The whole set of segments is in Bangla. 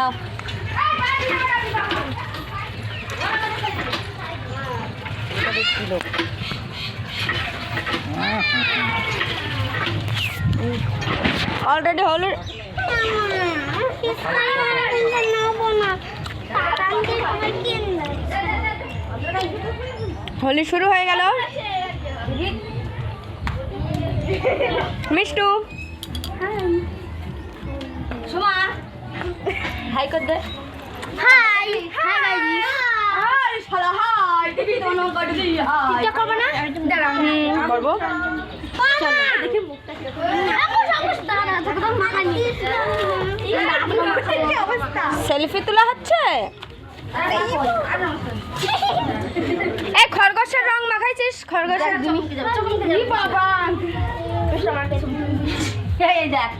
খাও Already অলরেডি হলো। হোলি শুরু হয়ে গেল। মিষ্টু। হ্যাঁ, হাই কর দে হাই হাই গাইস হাই শালা হাই দেখি তো না কর দি হাই এটা করব না? দাঁড়াও। করব চলো দেখি মুখটা কি অবস্থা? সেলফি তোলা হচ্ছে? এই খরগোশের রং মাখাইছিস? খরগোশের বাবা। এই দেখ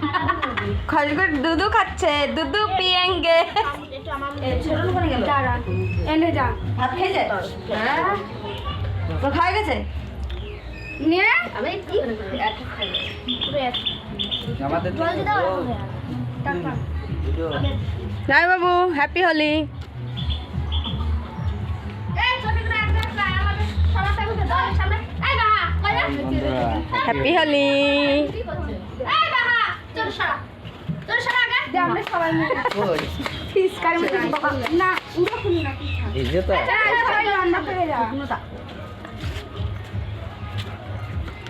খরগোশ দুধু খাচ্ছে দুধু পিয়েঙ্গে এনে যা ভাত খেয়েছে তো খাওয়া গেছে নে আমি কি আমাদের তো দাও রায় বাবু হ্যাপি হোলি হ্যাপি হোলি চল সরা। চল সরা আগে। দে আমরা সবাই মিলে। কই? ফিস কার না উড়ো খুন না এই যে তো। সবাই রান্না করে যা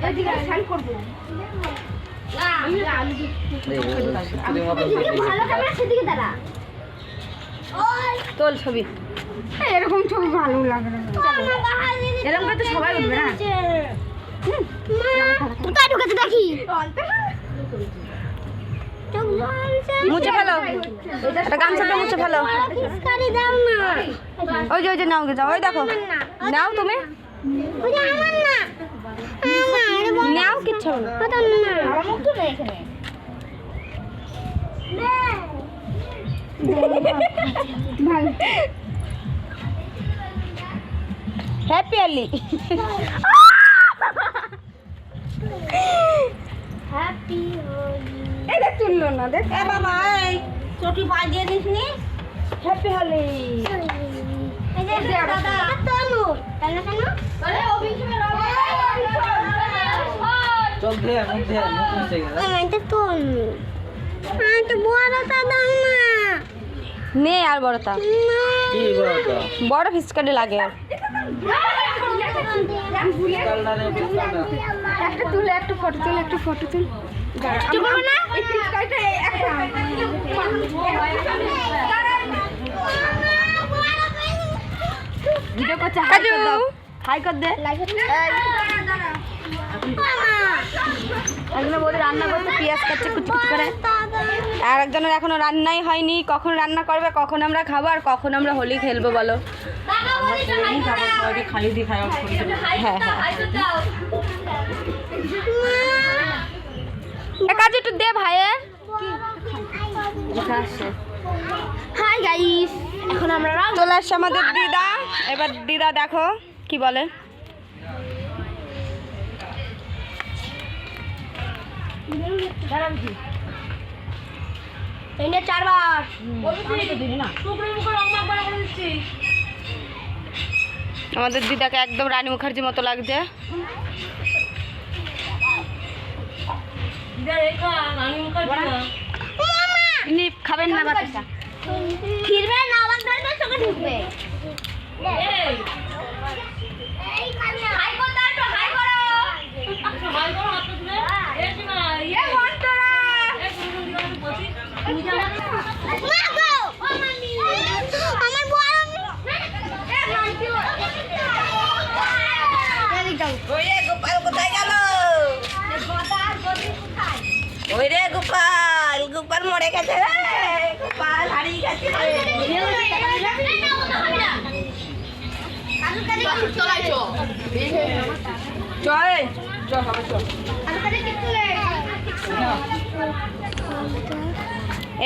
এদিকে সাইন করব। না আমি আলু এই ভালো ক্যামেরা সেদিকে দাঁড়া। তোল ছবি। এরকম ছবি ভালো লাগে না। এরকম করে তো সবাই উঠবে না। কোথায় ঢুকেছে দেখি? মুছে ফেলো। একটা গামছাটা মুছে ফেলো। ওই যে ওই যে নাও গে যাও। ওই দেখো। নাও তুমি। নাও কিচ্ছু হ্যাপি হোলি হ্যাপি হোলি তুললো না দেখ। এ বাবা এই চটি পা দিয়ে দিস নি হ্যাপি হোলি আরে অভিষেক চল দে মুখ দে মুখ মুছে গেল এটা তনু এটা বড় দাদা না। নে আর বড়টা কি বড় তো? বড় ফিসকারি লাগে। আর একটা তুলে একটা ফটো তুলে একটা ফটো তুল। ভিডিও করছে হাই কর দাও। হাই কর দে। একজন বলে রান্না করতে পেঁয়াজ কাটছে কুচি কুচি করে। আর একজনের এখনও রান্নাই হয়নি। কখন রান্না করবে কখন আমরা খাব আর কখন আমরা হোলি খেলব বলো। হ্যাঁ হ্যাঁ। কাজ একটু দে ভাইয়ের হাই গাইস এখন আমরা চলে আসছে আমাদের দিদা। এবার দিদা দেখো কি বলে। চারবার। আমাদের দিদাকে একদম রানী মুখার্জির মতো লাগছে। ইনি খাবেন না বাচ্চা ফিরবে না আবার ধরবে চোখে ঢুকবে। হাই করো দাঁড়াও হাই করো হাই করো হাত তুলে এ মন্তরা মা গো আমার বড় এ মানতি এদিক যাও ওরে গোপাল কোথায় গেল গদার গদি কোথায় ওই রে গোপাল গোপাল মরে গেছে রে গোপাল হারিয়ে গেছে চল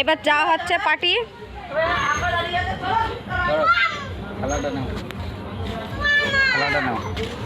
এবার যা হচ্ছে পার্টি। খেলাটা খেলাটা